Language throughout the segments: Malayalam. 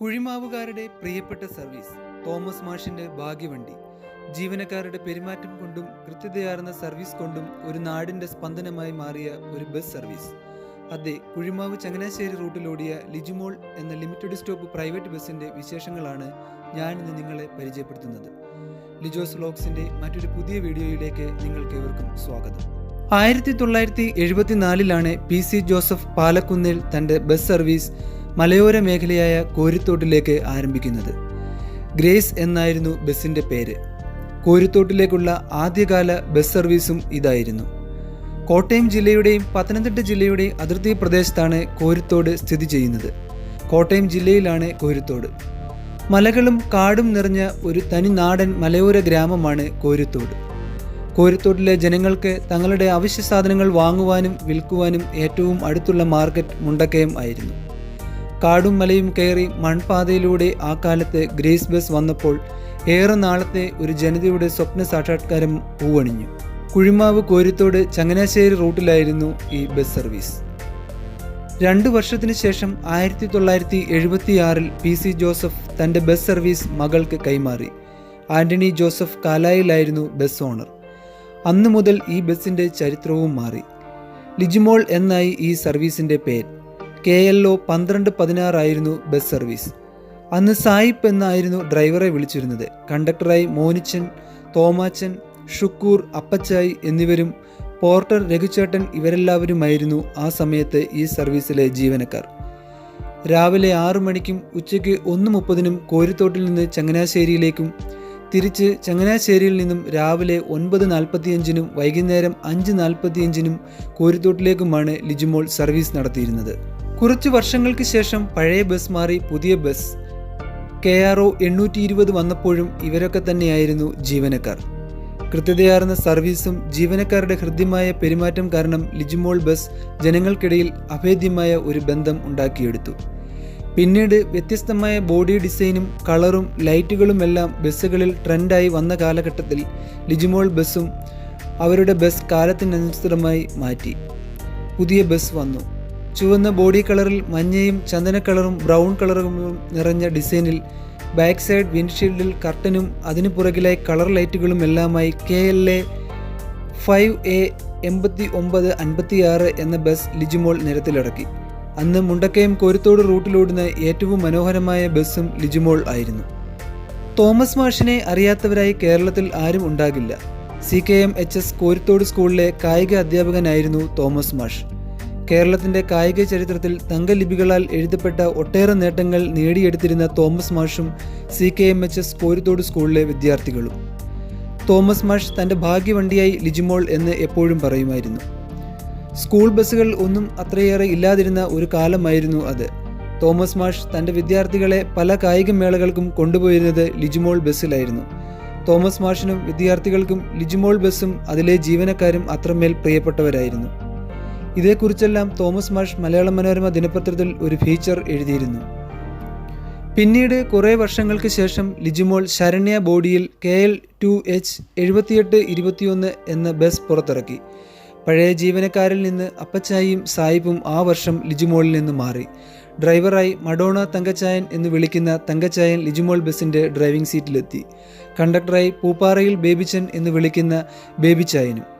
കുഴിമാവുകാരുടെ പ്രിയപ്പെട്ട സർവീസ് തോമസ് മാഷിന്റെ ഭാഗ്യവണ്ടി. ജീവനക്കാരുടെ പെരുമാറ്റം കൊണ്ടും കൃത്യതയാർന്ന സർവീസ് കൊണ്ടും ഒരു നാടിന്റെ സ്പന്ദനമായി മാറിയ ഒരു ബസ് സർവീസ്. അതെ കുഴിമാവ് ചങ്ങനാശ്ശേരി റൂട്ടിലോടിയ ലിജുമോൾ എന്ന ലിമിറ്റഡ് സ്റ്റോപ്പ് പ്രൈവറ്റ് ബസ്സിന്റെ വിശേഷങ്ങളാണ് ഞാൻ ഇന്ന് നിങ്ങളെ പരിചയപ്പെടുത്തുന്നത്. ലിജോസ് വ്ലോഗ്സിന്റെ മറ്റൊരു പുതിയ വീഡിയോയിലേക്ക് നിങ്ങൾക്ക് ഏവർക്കും സ്വാഗതം. ആയിരത്തി തൊള്ളായിരത്തി എഴുപത്തിനാലിലാണ് പി സി ജോസഫ് പാലക്കുന്നിൽ തന്റെ ബസ് സർവീസ് മലയോര മേഖലയായ കോരിത്തോട്ടിലേക്ക് ആരംഭിക്കുന്നത്. ഗ്രേസ് എന്നായിരുന്നു ബസ്സിന്റെ പേര്. കോരിത്തോട്ടിലേക്കുള്ള ആദ്യകാല ബസ് സർവീസും ഇതായിരുന്നു. കോട്ടയം ജില്ലയുടെയും പത്തനംതിട്ട ജില്ലയുടെയും അതിർത്തി പ്രദേശത്താണ് കോരിത്തോട് സ്ഥിതി ചെയ്യുന്നത്. കോട്ടയം ജില്ലയിലാണ് കോരിത്തോട്. മലകളും കാടും നിറഞ്ഞ ഒരു തനിനാടൻ മലയോര ഗ്രാമമാണ് കോരിത്തോട്. കോരിത്തോട്ടിലെ ജനങ്ങൾക്ക് തങ്ങളുടെ അവശ്യ സാധനങ്ങൾ വാങ്ങുവാനും വിൽക്കുവാനും ഏറ്റവും അടുത്തുള്ള മാർക്കറ്റ് മുണ്ടക്കയം ആയിരുന്നു. കാടും മലയും കയറി മൺപാതയിലൂടെ ആ കാലത്ത് ഗ്രേസ് ബസ് വന്നപ്പോൾ ഏറെ നാളത്തെ ഒരു ജനതയുടെ സ്വപ്ന സാക്ഷാത്കാരം പൂവണിഞ്ഞു. കുഴിമാവ് കോരിത്തോട് ചങ്ങനാശ്ശേരി റൂട്ടിലായിരുന്നു ഈ ബസ് സർവീസ്. രണ്ടു വർഷത്തിന് ശേഷം ആയിരത്തി തൊള്ളായിരത്തി എഴുപത്തിയാറിൽ പി സി ജോസഫ് തന്റെ ബസ് സർവീസ് മകൾക്ക് കൈമാറി. ആന്റണി ജോസഫ് കാലായിലായിരുന്നു ബസ് ഓണർ. അന്നു മുതൽ ഈ ബസ്സിന്റെ ചരിത്രവും മാറി. ലിജിമോൾ എന്നായി ഈ സർവീസിന്റെ പേര്. കെ എൽ ഒ പന്ത്രണ്ട് പതിനാറായിരുന്നു ബസ് സർവീസ്. അന്ന് സായിപ്പ് എന്നായിരുന്നു ഡ്രൈവറെ വിളിച്ചിരുന്നത്. കണ്ടക്ടറായി മോനിച്ചൻ തോമാച്ചൻ ഷുക്കൂർ അപ്പച്ചായി എന്നിവരും പോർട്ടർ രഘുചേട്ടൻ ഇവരെല്ലാവരുമായിരുന്നു ആ സമയത്ത് ഈ സർവീസിലെ ജീവനക്കാർ. രാവിലെ ആറു മണിക്കും ഉച്ചയ്ക്ക് ഒന്ന് മുപ്പതിനും കോരിത്തോട്ടിൽ നിന്ന് ചങ്ങനാശ്ശേരിയിലേക്കും തിരിച്ച് ചങ്ങനാശ്ശേരിയിൽ നിന്നും രാവിലെ ഒൻപത് നാൽപ്പത്തിയഞ്ചിനും വൈകുന്നേരം അഞ്ച് നാൽപ്പത്തിയഞ്ചിനും കോരിത്തോട്ടിലേക്കുമാണ് ലിജിമോൾ സർവീസ് നടത്തിയിരുന്നത്. കുറച്ച് വർഷങ്ങൾക്ക് ശേഷം പഴയ ബസ് മാറി പുതിയ ബസ് കെ ആർ ഒ എണ്ണൂറ്റി ഇരുപത് വന്നപ്പോഴും ഇവരൊക്കെ തന്നെയായിരുന്നു ജീവനക്കാർ. കൃത്യതയാർന്ന സർവീസും ജീവനക്കാരുടെ ഹൃദ്യമായ പെരുമാറ്റം കാരണം ലിജിമോൾ ബസ് ജനങ്ങൾക്കിടയിൽ അഭേദ്യമായ ഒരു ബന്ധം ഉണ്ടാക്കിയെടുത്തു. പിന്നീട് വ്യത്യസ്തമായ ബോഡി ഡിസൈനും കളറും ലൈറ്റുകളുമെല്ലാം ബസ്സുകളിൽ ട്രെൻഡായി വന്ന കാലഘട്ടത്തിൽ ലിജിമോൾ ബസ്സും അവരുടെ ബസ് കാലത്തിനനുസൃതമായി മാറ്റി. പുതിയ ബസ് വന്നു. ചുവന്ന ബോഡി കളറിൽ മഞ്ഞയും ചന്ദന കളറും ബ്രൗൺ കളറും നിറഞ്ഞ ഡിസൈനിൽ ബാക്ക് സൈഡ് വിൻഡ്ഷീൽഡിൽ കർട്ടനും അതിനു പുറകിലായി കളർ ലൈറ്റുകളും എല്ലാമായി K L A five A എൺപത്തി ഒമ്പത് അൻപത്തിയാറ് എന്ന ബസ് ലിജിമോൾ നിരത്തിലിറക്കി. അന്ന് മുണ്ടക്കയം കോരിത്തോട് റൂട്ടിലോടുന്ന ഏറ്റവും മനോഹരമായ ബസ്സും ലിജിമോൾ ആയിരുന്നു. തോമസ് മാഷിനെ അറിയാത്തവരായി കേരളത്തിൽ ആരും ഉണ്ടാകില്ല. C K M H S Korithodu സ്കൂളിലെ കായിക അധ്യാപകനായിരുന്നു തോമസ് മാഷ്. കേരളത്തിന്റെ കായിക ചരിത്രത്തിൽ തങ്കലിപികളാൽ എഴുതപ്പെട്ട ഒട്ടേറെ നേട്ടങ്ങൾ നേടിയെടുത്തിരുന്ന തോമസ് മാഷും C K M H S Korithodu സ്കൂളിലെ വിദ്യാർത്ഥികളും. തോമസ് മാഷ് തന്റെ ഭാഗ്യവണ്ടിയായി ലിജിമോൾ എന്ന് എപ്പോഴും പറയുമായിരുന്നു. സ്കൂൾ ബസ്സുകൾ ഒന്നും അത്രയേറെ ഇല്ലാതിരുന്ന ഒരു കാലമായിരുന്നു അത്. തോമസ് മാഷ് തന്റെ വിദ്യാർത്ഥികളെ പല കായിക മേളകൾക്കും കൊണ്ടുപോയിരുന്നത് ലിജിമോൾ ബസ്സിലായിരുന്നു. തോമസ് മാഷിനും വിദ്യാർത്ഥികൾക്കും ലിജിമോൾ ബസ്സും അതിലെ ജീവനക്കാരും അത്രമേൽ പ്രിയപ്പെട്ടവരായിരുന്നു. ഇതേക്കുറിച്ചെല്ലാം തോമസ് മാഷ് മലയാള മനോരമ ദിനപത്രത്തിൽ ഒരു ഫീച്ചർ എഴുതിയിരുന്നു. പിന്നീട് കുറേ വർഷങ്ങൾക്ക് ശേഷം ലിജിമോൾ ശരണ്യ ബോഡിയിൽ കെ എൽ ടു എച്ച് എഴുപത്തിയെട്ട് ഇരുപത്തിയൊന്ന് എന്ന ബസ് പുറത്തിറക്കി. പഴയ ജീവനക്കാരിൽ നിന്ന് അപ്പച്ചായും സായിപ്പും ആ വർഷം ലിജിമോളിൽ നിന്ന് മാറി. ഡ്രൈവറായി മഡോണ തങ്കച്ചായൻ എന്ന് വിളിക്കുന്ന തങ്കച്ചായൻ ലിജിമോൾ ബസിന്റെ ഡ്രൈവിംഗ് സീറ്റിലെത്തി. കണ്ടക്ടറായി പൂപ്പാറയിൽ ബേബിച്ചൻ എന്ന് വിളിക്കുന്ന ബേബിച്ചായനും.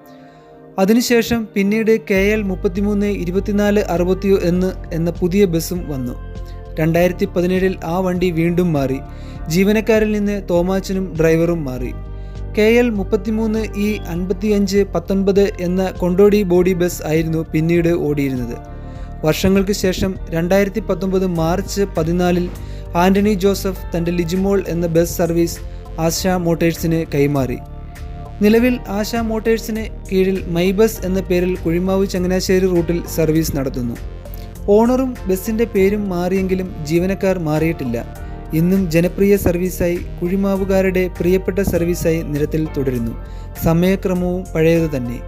അതിനുശേഷം പിന്നീട് കെ എൽ മുപ്പത്തിമൂന്ന് ഇരുപത്തിനാല് അറുപത്തി എന്ന് എന്ന പുതിയ ബസ്സും വന്നു. രണ്ടായിരത്തി പതിനേഴിൽ ആ വണ്ടി വീണ്ടും മാറി. ജീവനക്കാരിൽ നിന്ന് തോമാച്ചനും ഡ്രൈവറും മാറി. കെ എൽ മുപ്പത്തിമൂന്ന് ഇ അൻപത്തിയഞ്ച് പത്തൊൻപത് എന്ന കൊണ്ടോടി ബോഡി ബസ് ആയിരുന്നു പിന്നീട് ഓടിയിരുന്നത്. വർഷങ്ങൾക്ക് ശേഷം രണ്ടായിരത്തി പത്തൊമ്പത് മാർച്ച് പതിനാലിൽ ആന്റണി ജോസഫ് തന്റെ ലിജിമോൾ എന്ന ബസ് സർവീസ് ആശ മോട്ടേഴ്സിന് കൈമാറി. നിലവിൽ ആശ മോട്ടേഴ്സിന് കീഴിൽ മൈബസ് എന്ന പേരിൽ കുഴിമാവ് ചങ്ങനാശ്ശേരി റൂട്ടിൽ സർവീസ് നടത്തുന്നു. ഓണറും ബസിന്റെ പേരും മാറിയെങ്കിലും ജീവനക്കാർ മാറിയിട്ടില്ല. ഇന്നും ജനപ്രിയ സർവീസായി കുഴിമാവുകാരുടെ പ്രിയപ്പെട്ട സർവീസായി നിരത്തിൽ തുടരുന്നു. സമയക്രമവും പഴയത് തന്നെ.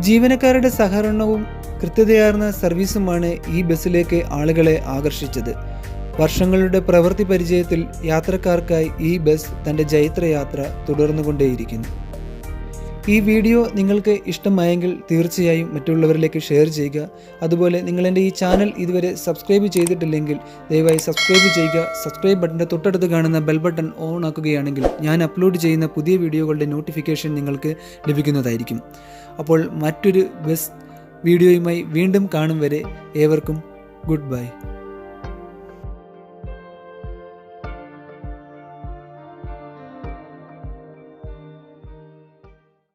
ജീവനക്കാരുടെ സഹകരണവും കൃത്യതയാർന്ന സർവീസുമാണ് ഈ ബസ്സിലേക്ക് ആളുകളെ ആകർഷിച്ചത്. വർഷങ്ങളുടെ പ്രവൃത്തി പരിചയത്തിൽ യാത്രക്കാർക്കായി ഈ ബസ് തന്റെ ജൈത്രയാത്ര തുടർന്നുകൊണ്ടേയിരിക്കുന്നു. ഈ വീഡിയോ നിങ്ങൾക്ക് ഇഷ്ടമായെങ്കിൽ തീർച്ചയായും മറ്റുള്ളവരിലേക്ക് ഷെയർ ചെയ്യുക. അതുപോലെ നിങ്ങൾ എന്റെ ഈ ചാനൽ ഇതുവരെ സബ്സ്ക്രൈബ് ചെയ്തിട്ടില്ലെങ്കിൽ ദയവായി സബ്സ്ക്രൈബ് ചെയ്യുക. സബ്സ്ക്രൈബ് ബട്ടന്റെ തൊട്ടടുത്ത് കാണുന്ന ബെൽ ബട്ടൺ ഓൺ ആക്കുകയാണെങ്കിൽ ഞാൻ അപ്ലോഡ് ചെയ്യുന്ന പുതിയ വീഡിയോകളുടെ നോട്ടിഫിക്കേഷൻ നിങ്ങൾക്ക് ലഭിക്കുന്നതായിരിക്കും. അപ്പോൾ മറ്റൊരു ബെസ്റ്റ് വീഡിയോയുമായി വീണ്ടും കാണും വരെ ഏവർക്കും ഗുഡ് ബൈ.